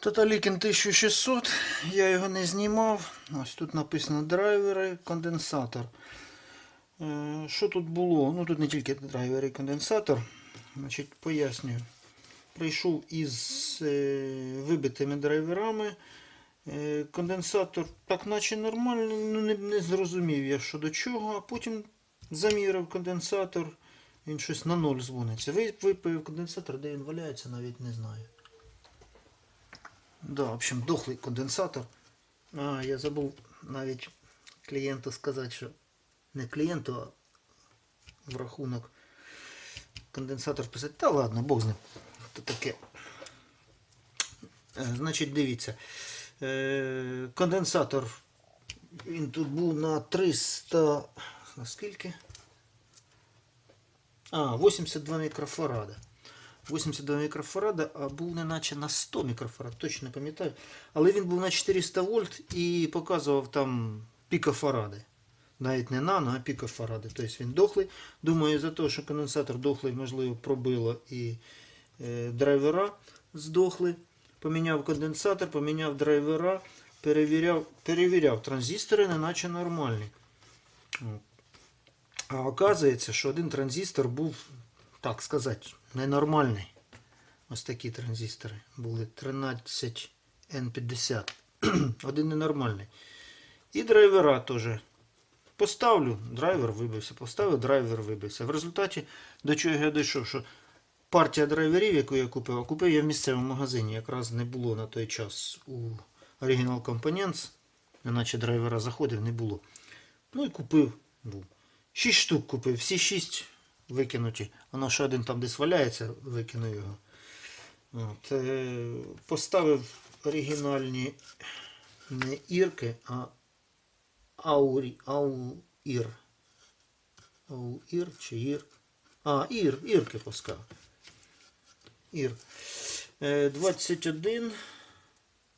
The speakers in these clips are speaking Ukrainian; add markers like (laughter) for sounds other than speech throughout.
Тоталікін 1600, я його не знімав. Ось тут написано драйвери, конденсатор. Е, Що тут було? Ну тут не тільки драйвер і конденсатор. Значить, пояснюю. Прийшов із е, вибитими драйверами. Е, конденсатор так наче нормальний, ну не, не зрозумів я що до чого, а потім заміряв конденсатор, він щось на ноль дзвониться. Ви- Випив конденсатор, де він валяється, навіть не знаю. Да, в общем, дохлий конденсатор. А, я забув навіть клієнту сказати, що не клієнту, а в рахунок конденсатор писати. Та ладно, Бог з ним. То таке. Е, Значить, дивіться. Е, Конденсатор. Він тут був на 300. На скільки? А, 82 мікрофарада. 82 мікрофарада, а був неначе на 100 мікрофарад, точно не пам'ятаю. Але він був на 400 вольт і показував там пікофаради. Навіть не нано, а пікофаради. Тобто він дохлий. Думаю, за те, що конденсатор дохлий, можливо, пробило і е, драйвера здохли. Поміняв конденсатор, поміняв драйвера, перевіряв, перевіряв транзистори, неначе нормальні. А оказується, що один транзистор був, так сказати, ненормальний. Ось такі транзистори були 13N50. (clears throat) Один ненормальний. І драйвера теж. Поставлю, драйвер вибився, поставив, драйвер вибився. В результаті до чого я дійшов, що партія драйверів, яку я купив, а купив я в місцевому магазині, якраз не було на той час у Original Components, неначе драйвера заходив, не було. Ну і купив. Був. Шість штук купив, всі шість викинуті. Воно ще один там десь валяється, викинув його. От, е, поставив оригінальні не ірки, а аурі, ауір. Ауір чи ір? А, ір, ірки поставив. Ір. Е, 21,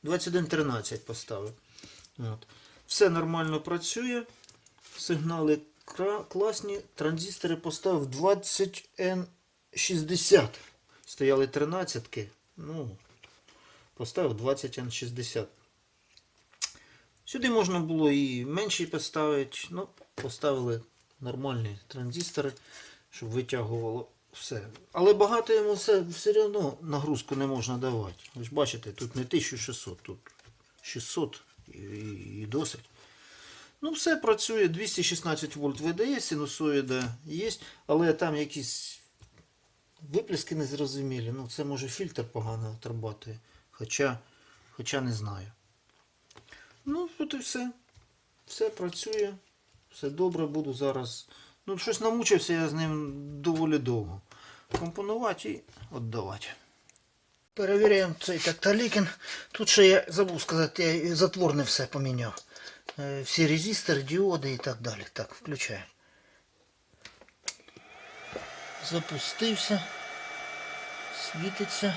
21.13 поставив. От. Все нормально працює. Сигнали класні. Транзистори поставив 20N60. Стояли 13-ки. Ну, поставив 20N60. Сюди можна було і менші поставити. Ну, поставили нормальні транзистори, щоб витягувало все. Але багато йому все, все одно нагрузку не можна давати. Ж бачите, тут не 1600, тут 600 і, і досить. Ну, все працює, 216 вольт видає, синусоїда є, але там якісь виплески незрозумілі. Ну, це може фільтр погано отрабатує. Хоча, хоча не знаю. Ну, от і все. Все працює. Все добре, буду зараз. Ну, щось намучився я з ним доволі довго. Компонувати і віддавати. Перевіряємо цей такталікін. Тут ще я забув сказати, я і затвор не все поміняв. Е, Всі резистори, діоди і так далі. Так, включаємо. Запустився. Світиться.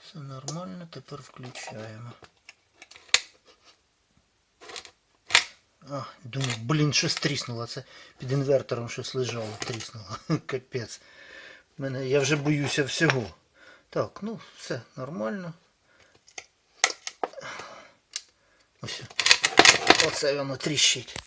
Все нормально, тепер включаємо. А, думаю, блін, щось тріснуло. Це під інвертором щось лежало, тріснуло. (laughs) Капець. Я вже боюся всього. Так, ну, все нормально. Ось. Оце воно тріщить.